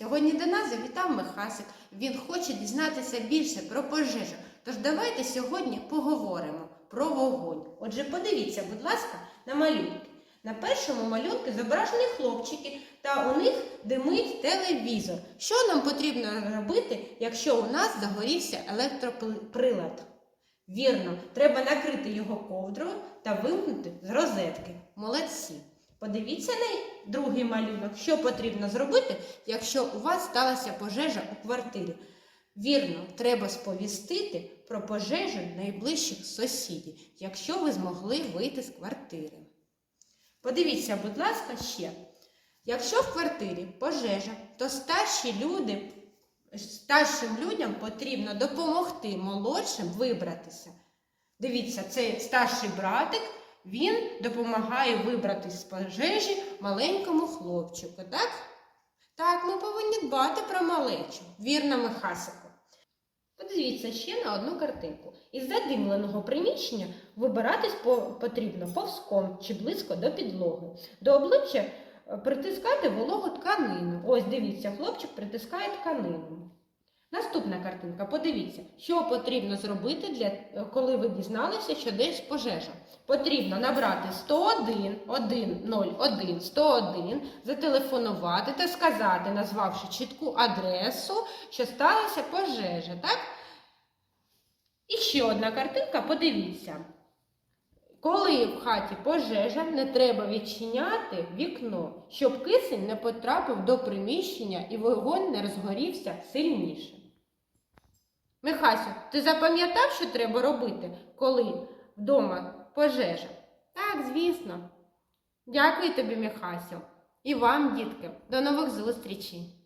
до нас завітав Михасик. Він хоче дізнатися більше про пожежу. Тож давайте сьогодні поговоримо про вогонь. Отже, подивіться, будь ласка, на малюнки. На першому малюнку зображені хлопчики, та у них димить телевізор. Що нам потрібно робити, якщо у нас загорівся електроприлад? Вірно, треба накрити його ковдрою та вимкнути з розетки. Молодці. Подивіться на другий малюнок, що потрібно зробити, якщо у вас сталася пожежа у квартирі. Вірно, треба сповістити про пожежу найближчих сусідів, якщо ви змогли вийти з квартири. Подивіться, будь ласка, ще. Якщо в квартирі пожежа, то старші люди, старшим людям потрібно допомогти молодшим вибратися. Дивіться, цей старший братик, він допомагає вибратися з пожежі маленькому хлопчику, так? Так, ми повинні дбати про малечу. Вірно, Михасику. Подивіться ще на одну картинку. Із задимленого приміщення вибиратись потрібно повзком чи близько до підлоги. До обличчя е, притискати вологу тканину. Ось дивіться, хлопчик притискає тканину. Наступна картинка. Подивіться, що потрібно зробити, для, коли ви дізналися, що десь пожежа. Потрібно набрати 101 101 101, зателефонувати та сказати, назвавши чітку адресу, що сталася пожежа. Так? І ще одна картинка, подивіться. Коли в хаті пожежа, не треба відчиняти вікно, щоб кисень не потрапив до приміщення і вогонь не розгорівся сильніше. Михасю, ти запам'ятав, що треба робити, коли вдома пожежа? Так, звісно. Дякую тобі, Михасю. І вам, дітки. До нових зустрічей.